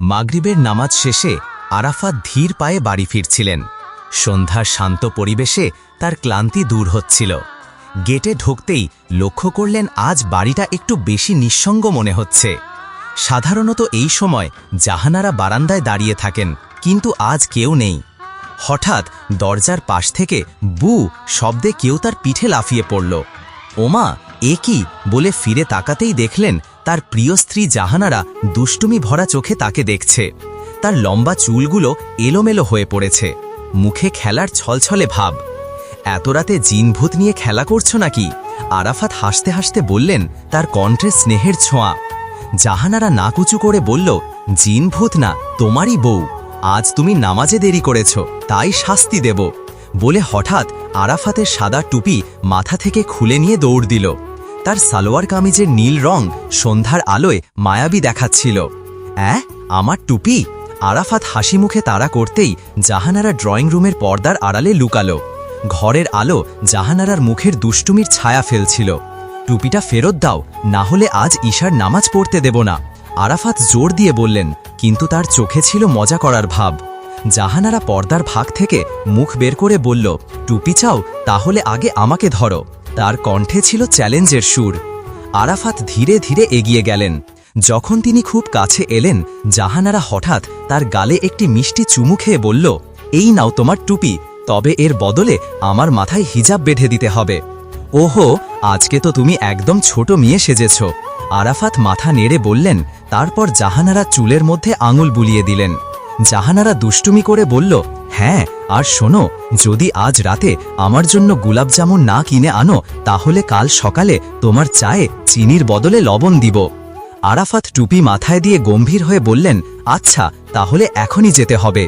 মাগরিবের নামাজ শেষে আরাফাত ধীর পায়ে বাড়ি ফিরছিলেন। সন্ধ্যার শান্ত পরিবেশে তার ক্লান্তি দূর হচ্ছিল। গেটে ঢুকতেই লক্ষ্য করলেন আজ বাড়িটা একটু বেশি নিঃসঙ্গ মনে হচ্ছে। সাধারণত এই সময় জাহানারা বারান্দায় দাঁড়িয়ে থাকেন, কিন্তু আজ কেউ নেই। হঠাৎ দরজার পাশ থেকে বু শব্দে কেউ তার পিঠে লাফিয়ে পড়ল। ওমা, এ কি? বলে ফিরে তাকাতেই দেখলেন তার প্রিয় স্ত্রী জাহানারা দুষ্টুমি ভরা চোখে তাকে দেখছে। তার লম্বা চুলগুলো এলোমেলো হয়ে পড়েছে। মুখে খেলার ছলছলে ভাব। এত রাতে জিনভূত নিয়ে খেলা করছ নাকি? আরাফাত হাসতে হাসতে বললেন, তার কণ্ঠে স্নেহের ছোঁয়া। জাহানারা নাকুচু করে বলল, জিনভূত না, তোমারই বউ। আজ তুমি নামাজে দেরি করেছ, তাই শাস্তি দেব। বলে হঠাৎ আরাফাতের সাদা টুপি মাথা থেকে খুলে নিয়ে দৌড় দিল। তার সালোয়ার কামিজের নীল রং সন্ধ্যার আলোয় মায়াবী দেখাচ্ছিল। অ্যাঁ? আমার টুপি? আরাফাত হাসি মুখে তাড়া করতেই জাহানারা ড্রয়িং রুমের পর্দার আড়ালে লুকালো। ঘরের আলো জাহানারার মুখের দুষ্টুমির ছায়া ফেলছিল। টুপিটা ফেরত দাও, না হলে আজ ঈশার নামাজ পড়তে দেব না। আরাফাত জোর দিয়ে বললেন, কিন্তু তার চোখে ছিল মজা করার ভাব। জাহানারা পর্দার ভাগ থেকে মুখ বের করে বলল, টুপি চাও, তাহলে আগে আমাকে ধরো। তার কণ্ঠে ছিল চ্যালেঞ্জের সুর। আরাফাত ধীরে ধীরে এগিয়ে গেলেন। যখন তিনি খুব কাছে এলেন, জাহানারা হঠাৎ তার গালে একটি মিষ্টি চুমু খেয়ে বলল, এই নাও তোমার টুপি, তবে এর বদলে আমার মাথায় হিজাব বেঁধে দিতে হবে। ওহো, আজকে তো তুমি একদম ছোট মেয়ে সেজেছ। আরাফাত মাথা নেড়ে বললেন, তারপর জাহানারা চুলের মধ্যে আঙুল বুলিয়ে দিলেন। জাহানারা দুষ্টুমি করে বলল হ্যাঁ আর শোনো, যদি আজ রাতে আমার জন্য গুলাব জামুন না কিনে আনো, তাহলে কাল সকালে তোমার চায়ে চিনির বদলে লবণ দিব। আরাফাত টুপি মাথায় দিয়ে গম্ভীর হয়ে বললেন আচ্ছা তাহলে এখনই যেতে হবে।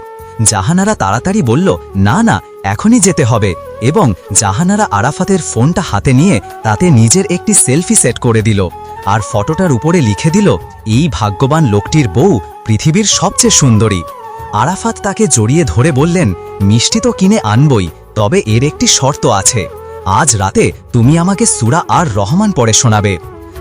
জাহানারা তাড়াতাড়ি বলল, না না, এখনই যেতে হবে। এবং জাহানারা আরাফাতের ফোনটা হাতে নিয়ে তাতে নিজের একটি সেলফি সেট করে দিল আর ফটোটার উপরে লিখে দিল, এই ভাগ্যবান লোকটির বউ পৃথিবীর সবচেয়ে সুন্দরী। আরাফাত তাকে জড়িয়ে ধরে বললেন, মিষ্টি তো কিনে আনবই, তবে এর একটি শর্ত আছে। আজ রাতে তুমি আমাকে সুরা আর রহমান পড়ে শোনাবে।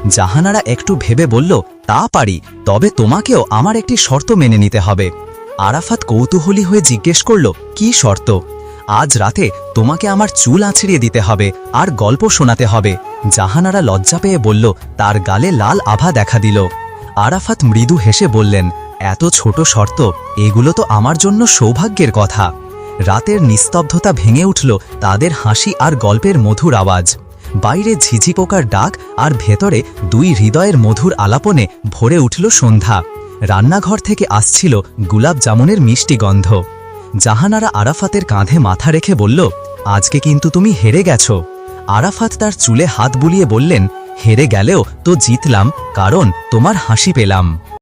জাহানারা একটু ভেবে বলল, তা পারি, তবে তোমাকেও আমার একটি শর্ত মেনে নিতে হবে। আরাফাত কৌতূহলী হয়ে জিজ্ঞেস করল, কি শর্ত? আজ রাতে তোমাকে আমার চুল আছড়িয়ে দিতে হবে আর গল্প শোনাতে হবে। জাহানারা লজ্জা পেয়ে বলল, তার গালে লাল আভা দেখা দিল। আরাফাত মৃদু হেসে বললেন এত ছোট শর্ত, এগুলো তো আমার জন্য সৌভাগ্যের কথা। রাতের নিস্তব্ধতা ভেঙে উঠল তাদের হাসি আর গল্পের মধুর আওয়াজ। বাইরে ঝিঝি পোকার ডাক আর ভেতরে দুই হৃদয়ের মধুর আলাপনে ভরে উঠল সন্ধ্যা। রান্নাঘর থেকে আসছিল গুলাব জামুনের মিষ্টি গন্ধ। জাহানারা আরাফাতের কাঁধে মাথা রেখে বলল, আজকে কিন্তু তুমি হেরে গেছো। আরাফাত তার চুলে হাত বুলিয়ে বললেন, হেরে গেলেও তো জিতলাম, কারণ তোমার হাসি পেলাম।